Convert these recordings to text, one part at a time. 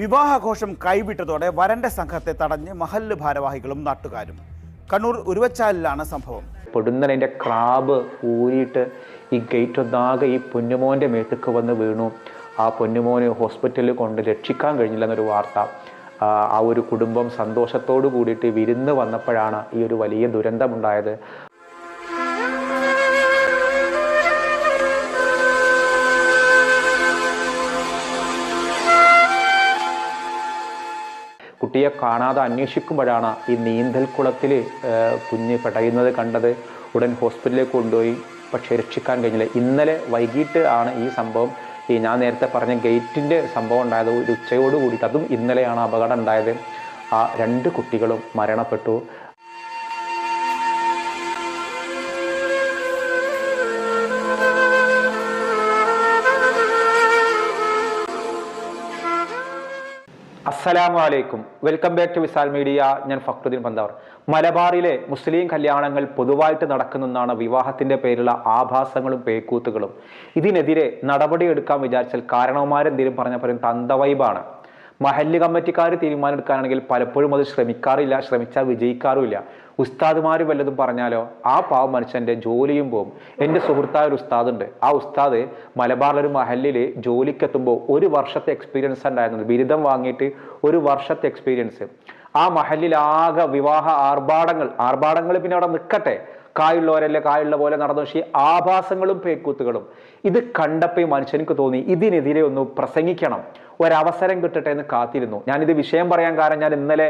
വിവാഹാഘോഷം കൈവിട്ടതോടെ വരന്റെ സംഘത്തെ തടഞ്ഞ് മഹല്ല് ഭാരവാഹികളും നാട്ടുകാരും. കണ്ണൂർ ഉരുവച്ചാലിലാണ് സംഭവം. പൊടുന്നതിന്റെ ക്രാബ് ഊരിയിട്ട് ഈ ഗേറ്റ് ഒന്നാകെ ഈ പൊന്നുമോന്റെ മേത്തേക്ക് വന്ന് വീണു. ആ പൊന്നുമോനെ ഹോസ്പിറ്റലിൽ കൊണ്ട് രക്ഷിക്കാൻ കഴിഞ്ഞില്ല എന്നൊരു വാർത്ത ആ ഒരു കുടുംബം സന്തോഷത്തോടു കൂടിയിട്ട് വിരുന്ന് വന്നപ്പോഴാണ് ഈ ഒരു വലിയ ദുരന്തമുണ്ടായത്. കുട്ടിയെ കാണാതെ അന്വേഷിക്കുമ്പോഴാണ് ഈ നീന്തൽ കുളത്തിൽ കുഞ്ഞ് പെടയുന്നത് കണ്ടത്. ഉടൻ ഹോസ്പിറ്റലിലേക്ക് കൊണ്ടുപോയി. പക്ഷേ രക്ഷിക്കാൻ കഴിഞ്ഞില്ല. ഇന്നലെ വൈകിട്ട് ആണ് ഈ സംഭവം. ഈ ഞാൻ നേരത്തെ പറഞ്ഞ ഗേറ്റിന്റെ സംഭവം ഉണ്ടായത് ഒരു ഉച്ചയോട് കൂടിയിട്ട് അതും ഇന്നലെയാണ് അപകടം ഉണ്ടായത്. ആ രണ്ട് കുട്ടികളും മരണപ്പെട്ടു. അസ്സലാമു അലൈക്കും welcome back to Visal media. ഞാൻ ഫക്രുദ്ദീൻ പന്താവർ മലബാറിലെ മുസ്ലിം കല്യാണങ്ങൾ പൊതുവായിട്ട് നടക്കുന്നെന്നാണ് വിവാഹത്തിന്റെ പേരിലുള്ള ആഭാസങ്ങളും പേക്കൂത്തുകളും. ഇതിനെതിരെ നടപടിയെടുക്കാൻ വിചാരിച്ചാൽ കാരണവന്മാരെന്തെങ്കിലും പറഞ്ഞ പറയും തന്തവൈബാണ്. മഹല്ല് കമ്മിറ്റിക്കാർ തീരുമാനമെടുക്കാനാണെങ്കിൽ പലപ്പോഴും അത് ശ്രമിക്കാറില്ല ശ്രമിച്ചാൽ വിജയിക്കാറുമില്ല. ഉസ്താദുമാർ വല്ലതും പറഞ്ഞാലോ ആ പാവ മനുഷ്യന്റെ ജോലിയും പോവും. എന്റെ സുഹൃത്തായ ഒരു ഉസ്താദുണ്ട്. ആ ഉസ്താദ് മലബാറിലൊരു മഹല്ലിൽ ജോലിക്കെത്തുമ്പോൾ ഒരു വർഷത്തെ എക്സ്പീരിയൻസ് ഉണ്ടായിരുന്നത് ബിരുദം വാങ്ങിയിട്ട് ഒരു വർഷത്തെ എക്സ്പീരിയൻസ് ആ മഹല്ലിൽ ആകെ വിവാഹ ആർഭാടങ്ങൾ ആർഭാടങ്ങൾ പിന്നെ അവിടെ നിൽക്കട്ടെ കായുള്ളവരല്ലേ കായുള്ള പോലെ നടന്നു. പക്ഷേ ആഭാസങ്ങളും പേക്കൂത്തുകളും. ഇത് കണ്ടപ്പോൾ മനുഷ്യനിക്ക് തോന്നി ഇതിനെതിരെ ഒന്ന് പ്രസംഗിക്കണം. ഒരവസരം കിട്ടട്ടെ എന്ന് കാത്തിരുന്നു. ഞാനിത് വിഷയം പറയാൻ കാരണം ഞാൻ ഇന്നലെ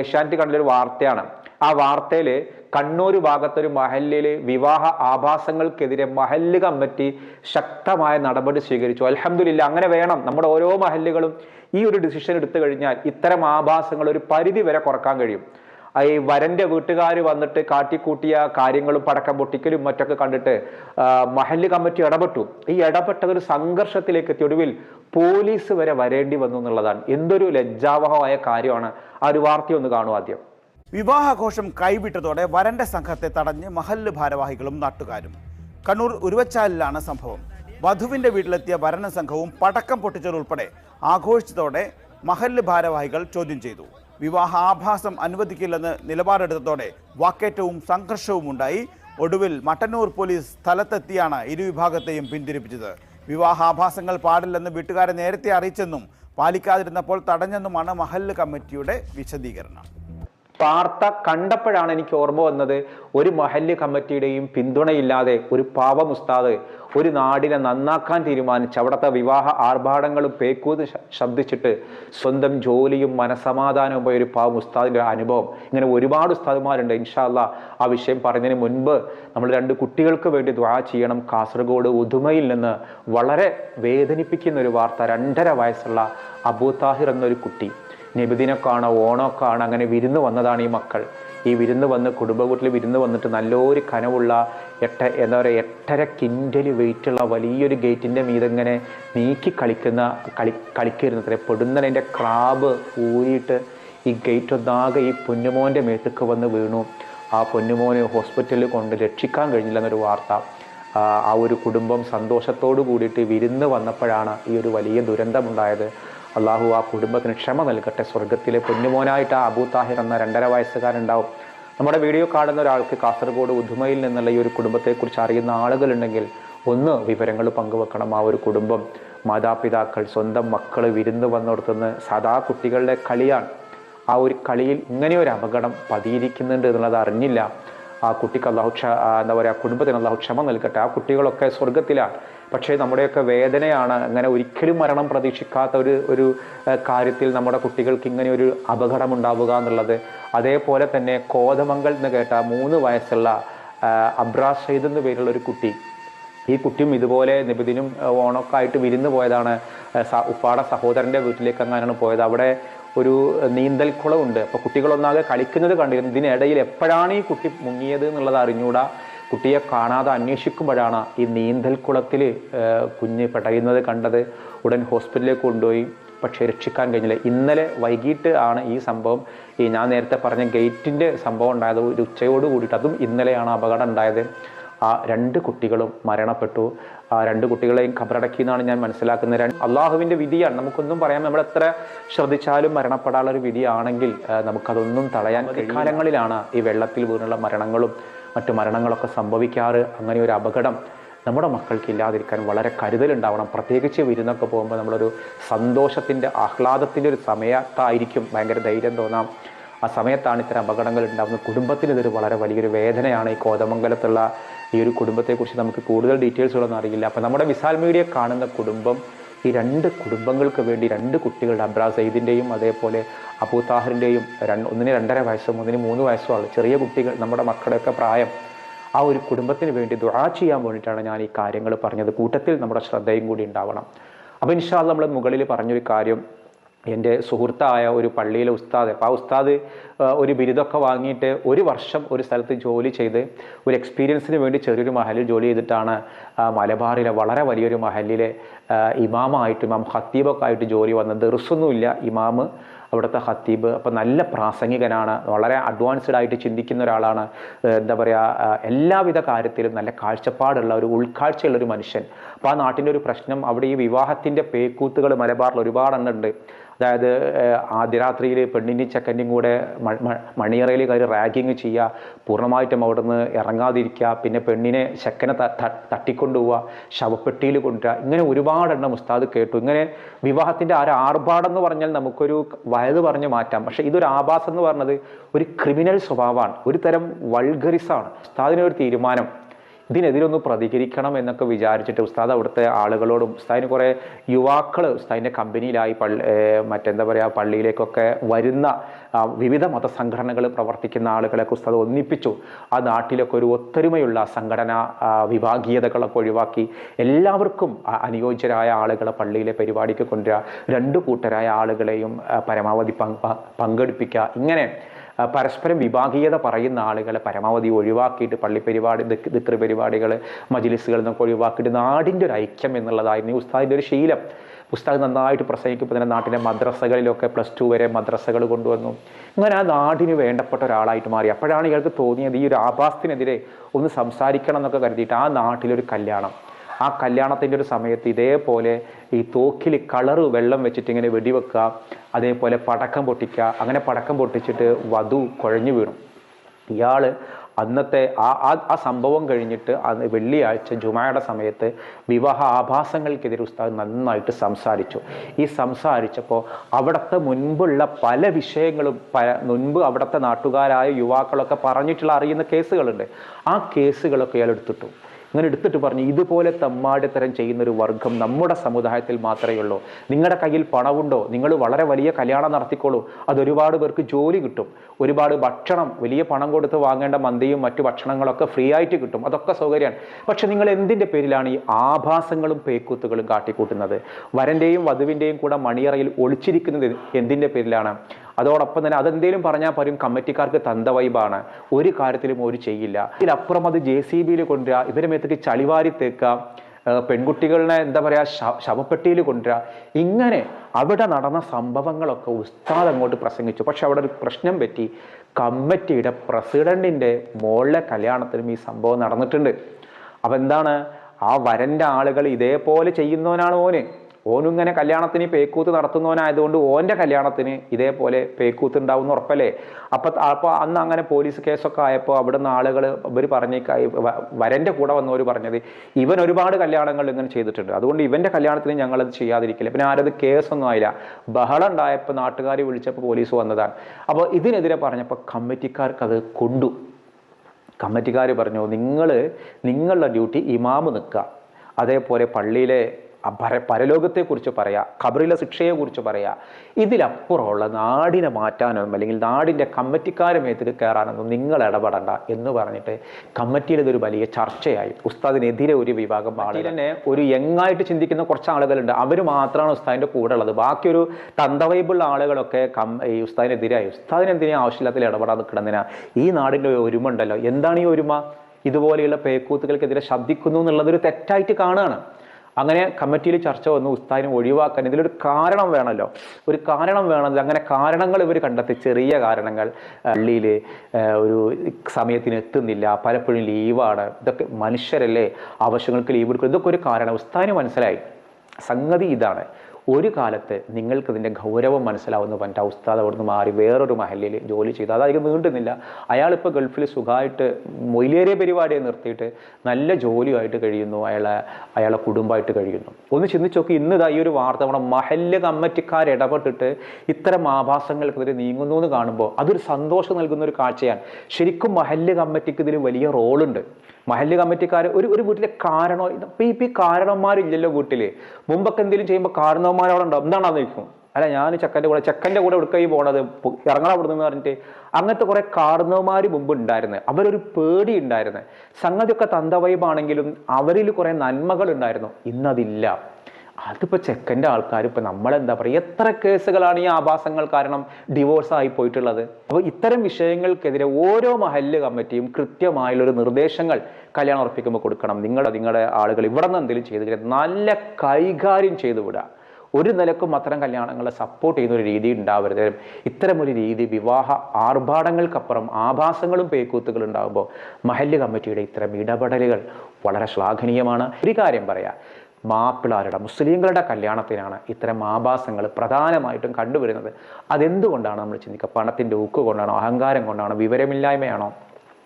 ഏഷ്യാനെറ്റ് കണ്ടൊരു വാർത്തയാണ്. ആ വാർത്തയിൽ കണ്ണൂർ ഭാഗത്തൊരു മഹല്ലിൽ വിവാഹ ആഭാസങ്ങൾക്കെതിരെ മഹല്ല് കമ്മിറ്റി ശക്തമായ നടപടി സ്വീകരിച്ചു. അലഹമില്ല അങ്ങനെ വേണം നമ്മുടെ ഓരോ മഹല്ലുകളും ഈ ഒരു ഡിസിഷൻ എടുത്തു കഴിഞ്ഞാൽ ഇത്തരം ആഭാസങ്ങൾ ഒരു പരിധി വരെ കുറയ്ക്കാൻ കഴിയും. ഈ വരന്റെ വീട്ടുകാർ വന്നിട്ട് കാട്ടിക്കൂട്ടിയ കാര്യങ്ങളും പടക്കം പൊട്ടിക്കലും മറ്റൊക്കെ കണ്ടിട്ട് മഹൽ മഹല്ല് കമ്മിറ്റി ഇടപെട്ടു. ഈ ഇടപെട്ടത് ഒരു സംഘർഷത്തിലേക്ക് ഒടുവിൽ പോലീസ് വരെ വരേണ്ടി വന്നു എന്നുള്ളതാണ്. എന്തൊരു ലജ്ജാവഹമായ കാര്യമാണ്. ആ ഒരു വാർത്ത ഒന്ന് കാണും ആദ്യം. വിവാഹഘോഷം കൈവിട്ടതോടെ വരന്റെ സംഘത്തെ തടഞ്ഞ് മഹല്ല് ഭാരവാഹികളും നാട്ടുകാരും. കണ്ണൂർ ഉരുവച്ചാലിലാണ് സംഭവം. വധുവിന്റെ വീട്ടിലെത്തിയ വരന സംഘവും പടക്കം പൊട്ടിച്ചതുൾപ്പെടെ ആഘോഷിച്ചതോടെ മഹല്ല് ഭാരവാഹികൾ ചോദ്യം ചെയ്തു. വിവാഹ ആഭാസം അനുവദിക്കില്ലെന്ന് നിലപാടെടുത്തതോടെ വാക്കേറ്റവും സംഘർഷവും ഉണ്ടായി. ഒടുവിൽ മട്ടന്നൂർ പോലീസ് സ്ഥലത്തെത്തിയാണ് ഇരുവിഭാഗത്തെയും പിന്തിരിപ്പിച്ചത്. വിവാഹാഭാസങ്ങൾ പാടില്ലെന്ന് വീട്ടുകാരെ നേരത്തെ അറിയിച്ചെന്നും പാലിക്കാതിരുന്നപ്പോൾ തടഞ്ഞെന്നുമാണ് മഹല്ല് കമ്മിറ്റിയുടെ വിശദീകരണം. വാർത്ത കണ്ടപ്പോഴാണ് എനിക്ക് ഓർമ്മ വന്നത് ഒരു മഹല്ല് കമ്മിറ്റിയുടെയും പിന്തുണയില്ലാതെ ഒരു പാവം ഉസ്താദ് ഒരു നാടിനെ നന്നാക്കാൻ തീരുമാനിച്ച് അവിടുത്തെ വിവാഹ ആർഭാടങ്ങളും പേക്കൂത് ശബ്ദിച്ചിട്ട് സ്വന്തം ജോലിയും മനസമാധാനവും പോയ ഒരു പാവം ഉസ്താദിന്റെ അനുഭവം. ഇങ്ങനെ ഒരുപാട് ഉസ്താദുമാരുണ്ട്. ഇൻഷാല്ല ആ വിഷയം പറഞ്ഞതിന് മുൻപ് നമ്മൾ രണ്ട് കുട്ടികൾക്ക് വേണ്ടി ദ്വാ ചെയ്യണം. കാസർഗോഡ് ഉദുമയിൽ നിന്ന് വളരെ വേദനിപ്പിക്കുന്ന ഒരു വാർത്ത രണ്ടര വയസ്സുള്ള അബൂ താഹിർ എന്നൊരു കുട്ടി. നബിദിനൊക്കെയാണ് ഓണമൊക്കെയാണ് അങ്ങനെ വിരുന്ന് വന്നതാണ് ഈ മക്കൾ. ഈ വിരുന്ന് വന്ന് കുടുംബ വീട്ടിൽ വിരുന്ന് വന്നിട്ട് നല്ലൊരു കനവുള്ള എട്ട എന്താ പറയുക എട്ടര കിൻഡൽ വെയിറ്റുള്ള വലിയൊരു ഗേറ്റിന്റെ മീതിങ്ങനെ നീക്കി കളിക്കുന്ന കളി കളിക്കരുന്നത്ര പൊടുന്നതിന്റെ ക്രാബ് ഊരിയിട്ട് ഈ ഗേറ്റ് ഒന്നാകെ ഈ പൊന്നുമോന്റെ മേത്തേക്ക് വന്ന് വീണു. ആ പൊന്നുമോനെ ഹോസ്പിറ്റലിൽ കൊണ്ട് രക്ഷിക്കാൻ കഴിഞ്ഞില്ല എന്നൊരു വാർത്ത. ആ ഒരു കുടുംബം സന്തോഷത്തോടു കൂടിയിട്ട് വിരുന്ന് വന്നപ്പോഴാണ് ഈ ഒരു വലിയ ദുരന്തമുണ്ടായത്. അള്ളാഹു ആ കുടുംബത്തിന് ക്ഷമ നൽകട്ടെ. സ്വർഗത്തിലെ പൊന്നുമോനായിട്ട് ആ അബൂ താഹിർ എന്ന രണ്ടര വയസ്സുകാരുണ്ടാവും നമ്മുടെ വീഡിയോ കാണുന്ന ഒരാൾക്ക് കാസർഗോഡ് ഉദുമയിൽ നിന്നുള്ള ഈ ഒരു കുടുംബത്തെക്കുറിച്ച് അറിയുന്ന ആളുകളുണ്ടെങ്കിൽ ഒന്ന് വിവരങ്ങൾ പങ്കുവെക്കണം. ആ ഒരു കുടുംബം മാതാപിതാക്കൾ സ്വന്തം മക്കൾ വിരുന്ന് വന്നിടത്തുനിന്ന് സദാ കുട്ടികളുടെ കളിയാണ്. ആ ഒരു കളിയിൽ ഇങ്ങനെ ഒരു അപകടം പതിയിരിക്കുന്നുണ്ട് എന്നുള്ളത് അറിഞ്ഞില്ല. ആ കുട്ടിക്ക് അള്ളാഹു എന്താ പറയുക കുടുംബത്തിന് അള്ളാഹു ക്ഷമ നൽകട്ടെ. ആ കുട്ടികളൊക്കെ സ്വർഗത്തിലാണ് പക്ഷേ നമ്മുടെയൊക്കെ വേദനയാണ് അങ്ങനെ ഒരിക്കലും മരണം പ്രതീക്ഷിക്കാത്ത ഒരു ഒരു കാര്യത്തിൽ നമ്മുടെ കുട്ടികൾക്ക് ഇങ്ങനെ ഒരു അപകടം ഉണ്ടാവുക എന്നുള്ളത്. അതേപോലെ തന്നെ കോതമംഗൽ എന്ന് കേട്ട മൂന്ന് വയസ്സുള്ള അബ്രാസ് ഷെയ്ദ് എന്ന പേരുള്ള ഒരു കുട്ടി. ഈ കുട്ടിയും ഇതുപോലെ നിബിദിനും ഓണൊക്കെ ആയിട്ട് വിരുന്ന് പോയതാണ്. ഉപ്പാടെ സഹോദരന്റെ വീട്ടിലേക്ക് അങ്ങനെയാണ് പോയത്? അവിടെ ഒരു നീന്തൽ കുളമുണ്ട് അപ്പോൾ കുട്ടികളൊന്നാകെ കളിക്കുന്നത് കണ്ടിരുന്നു. ഇതിനിടയിൽ എപ്പോഴാണ് ഈ കുട്ടി മുങ്ങിയത് എന്നുള്ളത് അറിഞ്ഞൂടാ. കുട്ടിയെ കാണാതെ അന്വേഷിക്കുമ്പോഴാണ് ഈ നീന്തൽ കുളത്തിൽ കുഞ്ഞ് പെടയുന്നത് കണ്ടത്. ഉടൻ ഹോസ്പിറ്റലിലേക്ക് കൊണ്ടുപോയി. പക്ഷേ രക്ഷിക്കാൻ കഴിഞ്ഞില്ല. ഇന്നലെ വൈകിട്ട് ആണ് ഈ സംഭവം. ഈ ഞാൻ നേരത്തെ പറഞ്ഞ ഗേറ്റിന്റെ സംഭവം ഉണ്ടായത് ഒരു ഉച്ചയോട് കൂടിയിട്ട് അതും ഇന്നലെയാണ് അപകടം ഉണ്ടായത്. ആ രണ്ട് കുട്ടികളും മരണപ്പെട്ടു. ആ രണ്ട് കുട്ടികളെയും ഖബറടക്കി എന്നാണ് ഞാൻ മനസ്സിലാക്കുന്നത്. രണ്ട് അള്ളാഹുവിന്റെ വിധിയാണ്. നമുക്കൊന്നും പറയാം നമ്മൾ എത്ര ശ്രദ്ധിച്ചാലും മരണപ്പെടാനുള്ള ഒരു വിധിയാണെങ്കിൽ നമുക്കതൊന്നും തടയാൻ കാലങ്ങളിലാണ് ഈ വെള്ളത്തിൽ വീണുള്ള മരണങ്ങളും മറ്റു മരണങ്ങളൊക്കെ സംഭവിക്കാറ് അങ്ങനെ ഒരു അപകടം നമ്മുടെ മക്കൾക്ക് ഇല്ലാതിരിക്കാൻ വളരെ കരുതലുണ്ടാവണം. പ്രത്യേകിച്ച് വിരുന്നൊക്കെ പോകുമ്പോൾ നമ്മളൊരു സന്തോഷത്തിന്റെ ആഹ്ലാദത്തിന്റെ ഒരു സമയത്തായിരിക്കും ഭയങ്കര ധൈര്യം തോന്നാം. ആ സമയത്താണ് ഇത്തരം അപകടങ്ങൾ ഉണ്ടാകുന്നത് കുടുംബത്തിന് ഇതൊരു വളരെ വലിയൊരു വേദനയാണ്. ഈ കോതമംഗലത്തുള്ള ഈ ഒരു കുടുംബത്തെക്കുറിച്ച് നമുക്ക് കൂടുതൽ ഡീറ്റെയിൽസുകളൊന്നും അറിയില്ല. അപ്പോൾ നമ്മുടെ വിശാൽ മീഡിയ കാണുന്ന കുടുംബം ഈ രണ്ട് കുടുംബങ്ങൾക്ക് വേണ്ടി രണ്ട് കുട്ടികളുടെ അബ്രാ സയ്യിദിന്റെയും അതേപോലെ അബൂതാഹറിന്റെയും രണ്ട് ഒന്നിന് രണ്ടര വയസ്സും ഒന്നിന് മൂന്ന് വയസ്സുമാണ്. ചെറിയ കുട്ടികൾ നമ്മുടെ മക്കളുടെയൊക്കെ പ്രായം. ആ ഒരു കുടുംബത്തിന് വേണ്ടി ദുആ ചെയ്യാൻ വേണ്ടിയിട്ടാണ് ഞാൻ ഈ കാര്യങ്ങൾ പറഞ്ഞത്. കൂട്ടത്തിൽ നമ്മുടെ ശ്രദ്ധയും കൂടി ഉണ്ടാവണം. അപ്പോൾ ഇൻഷാൽ നമ്മൾ മുകളിൽ പറഞ്ഞൊരു കാര്യം എന്റെ സുഹൃത്തായ ഒരു പള്ളിയിലെ ഉസ്താദ്. അപ്പോൾ ആ ഉസ്താദ് ഒരു ബിരുദമൊക്കെ വാങ്ങിയിട്ട് ഒരു വർഷം ഒരു സ്ഥലത്ത് ജോലി ചെയ്ത് ഒരു എക്സ്പീരിയൻസിന് വേണ്ടി ചെറിയൊരു മഹലിൽ ജോലി ചെയ്തിട്ടാണ് മലബാറിലെ വളരെ വലിയൊരു മഹലിലെ ഇമാമായിട്ട് ഇമാം ഹത്തീബൊക്കെ ആയിട്ട് ജോലി വന്നത്. ദർസൊന്നുമില്ല ഇമാമ് അവിടുത്തെ ഹത്തീബ് അപ്പോൾ നല്ല പ്രാസംഗികനാണ് വളരെ അഡ്വാൻസ്ഡ് ആയിട്ട് ചിന്തിക്കുന്ന ഒരാളാണ്. എന്താ പറയുക എല്ലാവിധ കാര്യത്തിലും നല്ല കാഴ്ചപ്പാടുള്ള ഒരു ഉൾക്കാഴ്ചയുള്ള ഒരു മനുഷ്യൻ. അപ്പോൾ ആ നാട്ടിന്റെ ഒരു പ്രശ്നം അവിടെ ഈ വിവാഹത്തിന്റെ പേക്കൂത്തുകൾ മലബാറിൽ ഒരുപാടെണ്ണം ഉണ്ട് അതായത് ആദ്യ രാത്രിയിൽ പെണ്ണിന്റെയും ചെക്കന്റെയും കൂടെ മണിയറയിൽ കയറി റാഗിങ് ചെയ്യുക പൂർണമായിട്ടും അവിടെ നിന്ന് ഇറങ്ങാതിരിക്കുക പിന്നെ പെണ്ണിനെ ചെക്കനെ തട്ടിക്കൊണ്ടുപോവുക ശവപ്പെട്ടിയിൽ കൊണ്ടുവരിക ഇങ്ങനെ ഒരുപാടെണ്ണം ഉസ്താദ് കേട്ടു. ഇങ്ങനെ വിവാഹത്തിന്റെ ആ ഒരു ആർഭാടം എന്ന് പറഞ്ഞാൽ നമുക്കൊരു വയത് പറഞ്ഞ് മാറ്റാം. പക്ഷേ ഇതൊരു ആഭാസം എന്ന് പറഞ്ഞത് ഒരു ക്രിമിനൽ സ്വഭാവമാണ്. ഒരു തരം വൾഗറിസാണ് ഉസ്താദിനൊരു തീരുമാനം. ഇതിനെതിരൊന്ന് പ്രതികരിക്കണം എന്നൊക്കെ വിചാരിച്ചിട്ട് ഉസ്താദ് അവിടുത്തെ ആളുകളോടും ഉസ്താദിന് കുറേ യുവാക്കൾ ഉസ്താദിന്റെ കമ്പനിയിലായി പള്ളി മറ്റെന്താ പറയുക പള്ളിയിലേക്കൊക്കെ വരുന്ന വിവിധ മതസംഘടനകൾ പ്രവർത്തിക്കുന്ന ആളുകളെയൊക്കെ ഉസ്താദ് ഒന്നിപ്പിച്ചു. ആ നാട്ടിലൊക്കെ ഒരു ഒത്തൊരുമയുള്ള സംഘടന വിഭാഗീയതകളൊക്കെ ഒഴിവാക്കി എല്ലാവർക്കും അനുയോജ്യരായ ആളുകളെ പള്ളിയിലെ പരിപാടിക്ക് കൊണ്ടുവരിക രണ്ടു കൂട്ടരായ ആളുകളെയും പരമാവധി പങ്ക് പങ്കെടുപ്പിക്കുക ഇങ്ങനെ പരസ്പരം വിഭാഗീയത പറയുന്ന ആളുകളെ പരമാവധി ഒഴിവാക്കിയിട്ട് പള്ളി പരിപാടി ദിക് ദിക്ർ പരിപാടികൾ മജിലിസുകളിൽ നിന്നൊക്കെ ഒഴിവാക്കിയിട്ട് നാടിന്റെ ഒരു ഐക്യം എന്നുള്ളതായിരുന്നു ഈ ഉസ്താദിന്റെ ഒരു ശീലം. പുസ്തകം നന്നായിട്ട് പ്രസംഗിക്കുമ്പോൾ തന്നെ നാട്ടിലെ മദ്രസകളിലൊക്കെ പ്ലസ് ടു വരെ മദ്രസകൾ കൊണ്ടുവന്നു. അങ്ങനെ ആ നാടിന് വേണ്ടപ്പെട്ട ഒരാളായിട്ട് മാറി. അപ്പോഴാണ് ഇയാൾക്ക് തോന്നിയത് ഈ ഒരു ആഭാസത്തിനെതിരെ ഒന്ന് സംസാരിക്കണം എന്നൊക്കെ കരുതിയിട്ട് ആ നാട്ടിലൊരു കല്യാണം. ആ കല്യാണത്തിന്റെ ഒരു സമയത്ത് ഇതേപോലെ ഈ തോക്കിൽ കളറ് വെള്ളം വെച്ചിട്ട് ഇങ്ങനെ വെടിവെക്കുക അതേപോലെ പടക്കം പൊട്ടിക്കുക അങ്ങനെ പടക്കം പൊട്ടിച്ചിട്ട് വധു കുഴഞ്ഞു വീണു. ഇയാൾ അന്നത്തെ ആ ആ സംഭവം കഴിഞ്ഞിട്ട് വെള്ളിയാഴ്ച ജുമായുടെ സമയത്ത് വിവാഹ ആഭാസങ്ങൾക്കെതിരെ ഉസ്താദ് നന്നായിട്ട് സംസാരിച്ചു. ഈ സംസാരിച്ചപ്പോൾ അവിടുത്തെ മുൻപുള്ള പല വിഷയങ്ങളും പ മുൻപ് അവിടുത്തെ നാട്ടുകാരായ യുവാക്കളൊക്കെ പറഞ്ഞിട്ടുള്ള അറിയുന്ന കേസുകളുണ്ട്. ആ കേസുകളൊക്കെ ഇയാൾ എടുത്തിട്ടു. ഇങ്ങനെ എടുത്തിട്ട് പറഞ്ഞു ഇതുപോലെ തമ്മാടിത്തരം ചെയ്യുന്ന ഒരു വർഗം നമ്മുടെ സമുദായത്തിൽ മാത്രമേ ഉള്ളൂ. നിങ്ങളുടെ കയ്യിൽ പണമുണ്ടോ നിങ്ങൾ വളരെ വലിയ കല്യാണം നടത്തിക്കോളൂ. അത് ഒരുപാട് പേർക്ക് ജോലി കിട്ടും. ഒരുപാട് ഭക്ഷണം വലിയ പണം കൊടുത്ത് വാങ്ങേണ്ട മന്തിയും മറ്റു ഭക്ഷണങ്ങളൊക്കെ ഫ്രീ ആയിട്ട് കിട്ടും. അതൊക്കെ സൗകര്യമാണ്. പക്ഷെ നിങ്ങൾ എന്തിന്റെ പേരിലാണ് ഈ ആഭാസങ്ങളും പേക്കൂത്തുകളും കാട്ടിക്കൂട്ടുന്നത്? വരന്റെയും വധുവിന്റെയും കൂടെ മണിയറയിൽ ഒളിച്ചിരിക്കുന്നത് എന്തിന്റെ പേരിലാണ്? അതോടൊപ്പം തന്നെ അതെന്തേലും പറഞ്ഞാൽ പറയും കമ്മിറ്റിക്കാർക്ക് തന്ത വൈബാണ്. ഒരു കാര്യത്തിലും ഒരു ചെയ്യില്ല. ഇതിലപ്പുറം അത് ജെ സി ബിയിൽ കൊണ്ടുവരിക ഇവരെ മേത്തേക്ക് ചളിവാരി തേക്കുക ഏഹ് പെൺകുട്ടികളെ എന്താ പറയുക ശവപ്പെട്ടിയിൽ കൊണ്ടുവരിക ഇങ്ങനെ അവിടെ നടന്ന സംഭവങ്ങളൊക്കെ ഉസ്താദ് അങ്ങോട്ട് പ്രസംഗിച്ചു. പക്ഷെ അവിടെ ഒരു പ്രശ്നം പറ്റി. കമ്മിറ്റിയുടെ പ്രസിഡന്റിന്റെ മോളിലെ കല്യാണത്തിനും ഈ സംഭവം നടന്നിട്ടുണ്ട്. അപ്പം എന്താണ് ആ വരന്റെ ആളുകൾ ഇതേപോലെ ചെയ്യുന്നവനാണ് ഓന്. ഓനിങ്ങനെ കല്യാണത്തിന് പേക്കൂത്ത് നടത്തുന്നവനായതുകൊണ്ട് ഓന്റെ കല്യാണത്തിന് ഇതേപോലെ പേക്കൂത്ത് ഉണ്ടാവുന്ന ഉറപ്പല്ലേ? അപ്പം അപ്പോൾ അന്ന് അങ്ങനെ പോലീസ് കേസൊക്കെ ആയപ്പോൾ അവിടുന്ന് ആളുകൾ ഇവർ പറഞ്ഞേക്കായി വരന്റെ കൂടെ വന്നവർ പറഞ്ഞത് ഇവൻ ഒരുപാട് കല്യാണങ്ങൾ ഇങ്ങനെ ചെയ്തിട്ടുണ്ട്. അതുകൊണ്ട് ഇവന്റെ കല്യാണത്തിന് ഞങ്ങളത് ചെയ്യാതിരിക്കില്ല. പിന്നെ ആരത് കേസൊന്നും ആയില്ല. ബഹളം ഉണ്ടായപ്പോൾ നാട്ടുകാർ വിളിച്ചപ്പോൾ പോലീസ് വന്നതാണ്. അപ്പോൾ ഇതിനെതിരെ പറഞ്ഞപ്പോൾ കമ്മിറ്റിക്കാർക്ക് അത് കൊണ്ടു. കമ്മിറ്റിക്കാർ പറഞ്ഞു നിങ്ങൾ നിങ്ങളുടെ ഡ്യൂട്ടി ഇമാമ് നിൽക്കുക. അതേപോലെ പള്ളിയിലെ പര പരലോകത്തെക്കുറിച്ച് പറയുക ഖബറിലെ ശിക്ഷയെക്കുറിച്ച് പറയുക ഇതിലപ്പുറമുള്ള നാടിനെ മാറ്റാനോ അല്ലെങ്കിൽ നാടിന്റെ കമ്മിറ്റിക്കാരെ മേത്തിൽ കയറാനൊന്നും നിങ്ങൾ ഇടപെടണ്ട എന്ന് പറഞ്ഞിട്ട് കമ്മിറ്റിയിൽ ഇതൊരു വലിയ ചർച്ചയായി. ഉസ്താദിനെതിരെ ഒരു വിഭാഗം ആളുകൾ തന്നെ ഒരു യങ്ങായിട്ട് ചിന്തിക്കുന്ന കുറച്ച് ആളുകളുണ്ട്. അവർ മാത്രമാണ് ഉസ്താദിന്റെ കൂടെ ഉള്ളത്. ബാക്കിയൊരു തന്തവൈബുള്ള ആളുകളൊക്കെ കം ഈ ഉസ്താദിനെതിരായി. ഉസ്താദിനെതിരെ ആവശ്യമില്ലാത്ത ഇടപെടാൻ നിൽക്കണമെന്നാ ഈ നാടിന്റെ ഒരു ഒരുമ ഉണ്ടല്ലോ എന്താണ് ഈ ഒരുമ? ഇതുപോലെയുള്ള പേക്കൂത്തുകൾക്കെതിരെ ശബ്ദിക്കുന്നു എന്നുള്ളതൊരു തെറ്റായിട്ട് കാണുകയാണ്. അങ്ങനെ കമ്മിറ്റിയിൽ ചർച്ച വന്നു ഉസ്താദിനെ ഒഴിവാക്കാൻ. ഇതിലൊരു കാരണം വേണമല്ലോ. ഒരു കാരണം വേണമല്ലോ അങ്ങനെ കാരണങ്ങൾ ഇവർ കണ്ടെത്തി. ചെറിയ കാരണങ്ങൾ. പള്ളിയിൽ ഒരു സമയത്തിന് എത്തുന്നില്ല. പലപ്പോഴും ലീവാണ്. ഇതൊക്കെ മനുഷ്യരല്ലേ? ആവശ്യങ്ങൾക്ക് ലീവ് കൊടുക്കുക ഇതൊക്കെ ഒരു കാരണം. ഉസ്താദിന് മനസ്സിലായി. സംഗതി ഇതാണ്. ഒരു കാലത്ത് നിങ്ങൾക്ക് ഇതിന്റെ ഗൗരവം മനസ്സിലാവുന്ന പറഞ്ഞിട്ട് ഉസ്താദ് അവിടുന്ന് മാറി വേറൊരു മഹലിൽ ജോലി ചെയ്തു അതായത് നീണ്ടുന്നില്ല അയാളിപ്പോൾ ഗൾഫിൽ സുഖമായിട്ട് മൊയിലേറിയ പരിപാടിയെ നിർത്തിയിട്ട് നല്ല ജോലിയായിട്ട് കഴിയുന്നു. അയാളെ അയാളെ കുടുംബമായിട്ട് കഴിയുന്നു. ഒന്ന് ചിന്തിച്ച് നോക്കി ഇന്ന് ഇതാ ഈ ഒരു വാർത്ത നമ്മുടെ മഹല്ല് കമ്മിറ്റിക്കാർ ഇടപെട്ടിട്ട് ഇത്തരം ആഭാസങ്ങൾക്കെതിരെ നീങ്ങുന്നു എന്ന് കാണുമ്പോൾ അതൊരു സന്തോഷം നൽകുന്ന ഒരു കാഴ്ചയാണ്. ശരിക്കും മഹല്ല് കമ്മിറ്റിക്ക് ഇതിൽ വലിയ റോളുണ്ട്. മഹല്ല് കമ്മിറ്റിക്കാർ ഒരു ഒരു വീട്ടിലെ കാരണോ ഇപ്പം ഈ കാരണന്മാരില്ലല്ലോ വീട്ടിൽ മുമ്പൊക്കെ എന്തെങ്കിലും ചെയ്യുമ്പോൾ കാരണവന്മാരവിടെ ഉണ്ടാവും. എന്താണെന്ന് ചോദിക്കും അല്ല ഞാൻ ചെക്കന്റെ കൂടെ ചെക്കന്റെ കൂടെ എടുക്കയി പോണത്? പു- ഇറങ്ങണം അവിടെ നിന്ന് പറഞ്ഞിട്ട് അങ്ങനത്തെ കുറെ കാർന്നവന്മാർ മുമ്പ് ഉണ്ടായിരുന്നു. അവരൊരു പേടി ഉണ്ടായിരുന്നു. സംഗതിയൊക്കെ തന്തവൈബാണെങ്കിലും അവരിൽ കുറെ നന്മകൾ ഉണ്ടായിരുന്നു. ഇന്നതില്ല. അതിപ്പോൾ ചെക്കന്റെ ആൾക്കാർ ഇപ്പം നമ്മളെന്താ പറയുക എത്ര കേസുകളാണ് ഈ ആഭാസങ്ങൾ കാരണം ഡിവോഴ്സ് ആയി പോയിട്ടുള്ളത്? അപ്പോൾ ഇത്തരം വിഷയങ്ങൾക്കെതിരെ ഓരോ മഹല്ല് കമ്മിറ്റിയും കൃത്യമായുള്ളൊരു നിർദ്ദേശങ്ങൾ കല്യാണം ഉറപ്പിക്കുമ്പോൾ കൊടുക്കണം. നിങ്ങളുടെ നിങ്ങളുടെ ആളുകൾ ഇവിടെ നിന്ന് എന്തെങ്കിലും ചെയ്ത് നല്ല കൈകാര്യം ചെയ്തു വിടുക. ഒരു നിലക്കും അത്തരം കല്യാണങ്ങളെ സപ്പോർട്ട് ചെയ്യുന്ന ഒരു രീതി ഉണ്ടാവരുത്. ഇത്തരമൊരു രീതി വിവാഹ ആർഭാടങ്ങൾക്കപ്പുറം ആഭാസങ്ങളും പേക്കൂത്തുകളും ഉണ്ടാകുമ്പോൾ മഹല്ല് കമ്മിറ്റിയുടെ ഇത്തരം ഇടപെടലുകൾ വളരെ ശ്ലാഘനീയമാണ്. ഒരു കാര്യം പറയാം. മാപ്പിളാരുടെ മുസ്ലിങ്ങളുടെ കല്യാണത്തിനാണ് ഇത്തരം ആഭാസങ്ങൾ പ്രധാനമായിട്ടും കണ്ടുവരുന്നത്. അതെന്തുകൊണ്ടാണ് നമ്മൾ ചിന്തിക്കുക? പണത്തിന്റെ ഊക്ക് കൊണ്ടാണോ? അഹങ്കാരം കൊണ്ടാണോ? വിവരമില്ലായ്മയാണോ?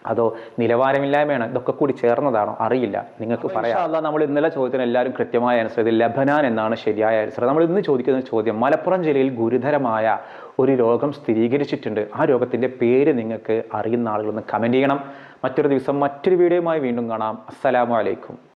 അതോ നിലവാരമില്ലായ്മയാണ്? ഇതൊക്കെ കൂടി ചേർന്നതാണോ? അറിയില്ല. നിങ്ങൾക്ക് പറയാം. നമ്മൾ ഇന്നലെ ചോദ്യത്തിന് എല്ലാവരും കൃത്യമായ ആൻസർ ഇത് ലബനാൻ എന്നാണ് ശരിയായ ആൻസർ നമ്മൾ ഇന്ന് ചോദിക്കുന്ന ചോദ്യം മലപ്പുറം ജില്ലയിൽ ഗുരുതരമായ ഒരു രോഗം സ്ഥിരീകരിച്ചിട്ടുണ്ട്. ആ രോഗത്തിന്റെ പേര് നിങ്ങൾക്ക് അറിയുന്ന ആളുകളൊന്ന് കമന്റ് ചെയ്യണം. മറ്റൊരു ദിവസം മറ്റൊരു വീഡിയോയുമായി വീണ്ടും കാണാം. അസ്സലാമു അലൈക്കും.